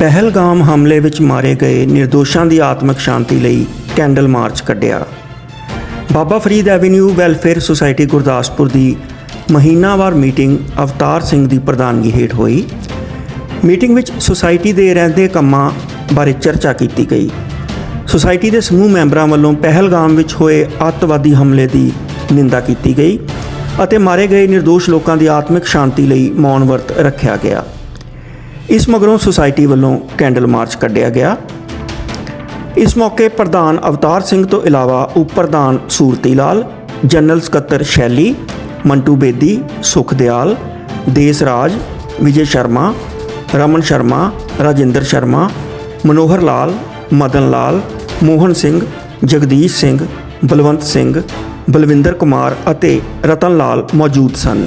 ਪਹਿਲਗਾਮ ਹਮਲੇ ਵਿੱਚ ਮਾਰੇ ਗਏ ਨਿਰਦੋਸ਼ਾਂ ਦੀ ਆਤਮਿਕ ਸ਼ਾਂਤੀ ਲਈ ਕੈਂਡਲ ਮਾਰਚ ਕੱਢਿਆ। Baba Farid avenue welfare society Gurdaspur ਦੀ ਮਹੀਨਾਵਾਰ ਮੀਟਿੰਗ ਅਵਤਾਰ ਸਿੰਘ ਦੀ ਪ੍ਰਧਾਨਗੀ ਹੇਠ ਹੋਈ। ਮੀਟਿੰਗ ਵਿੱਚ ਸੁਸਾਇਟੀ ਦੇ ਰਹਿੰਦੇ ਕੰਮਾਂ ਬਾਰੇ ਚਰਚਾ ਕੀਤੀ ਗਈ। ਸੁਸਾਇਟੀ ਦੇ ਸਮੂਹ ਮੈਂਬਰਾਂ ਵੱਲੋਂ ਪਹਿਲਗਾਮ ਵਿੱਚ ਹੋਏ ਅੱਤਵਾਦੀ ਹਮਲੇ ਦੀ ਨਿੰਦਾ ਕੀਤੀ ਗਈ ਅਤੇ ਮਾਰੇ ਗਏ ਨਿਰਦੋਸ਼ ਲੋਕਾਂ ਦੀ ਆਤਮਿਕ ਸ਼ਾਂਤੀ ਲਈ ਮੌਨ ਵਰਤ ਰੱਖਿਆ ਗਿਆ। ਇਸ ਮਗਰੋਂ ਸੁਸਾਇਟੀ ਵੱਲੋਂ ਕੈਂਡਲ ਮਾਰਚ ਕੱਢਿਆ ਗਿਆ। ਇਸ ਮੌਕੇ ਪ੍ਰਧਾਨ ਅਵਤਾਰ ਸਿੰਘ ਤੋਂ ਇਲਾਵਾ ਉਪ ਪ੍ਰਧਾਨ ਸੂਰਤੀ ਲਾਲ, ਜਨਰਲ ਸਕੱਤਰ ਸ਼ੈਲੀ, ਮੰਟੂ ਬੇਦੀ, ਸੁਖਦਿਆਲ ਦੇਸ ਰਾਜ ਵਿਜੇ ਸ਼ਰਮਾ, ਰਮਨ ਸ਼ਰਮਾ, ਰਾਜਿੰਦਰ ਸ਼ਰਮਾ, ਮਨੋਹਰ ਲਾਲ, ਮਦਨ ਲਾਲ, ਮੋਹਨ ਸਿੰਘ, ਜਗਦੀਸ਼ ਸਿੰਘ, ਬਲਵੰਤ ਸਿੰਘ, ਬਲਵਿੰਦਰ ਕੁਮਾਰ ਅਤੇ ਰਤਨ ਲਾਲ ਮੌਜੂਦ ਸਨ।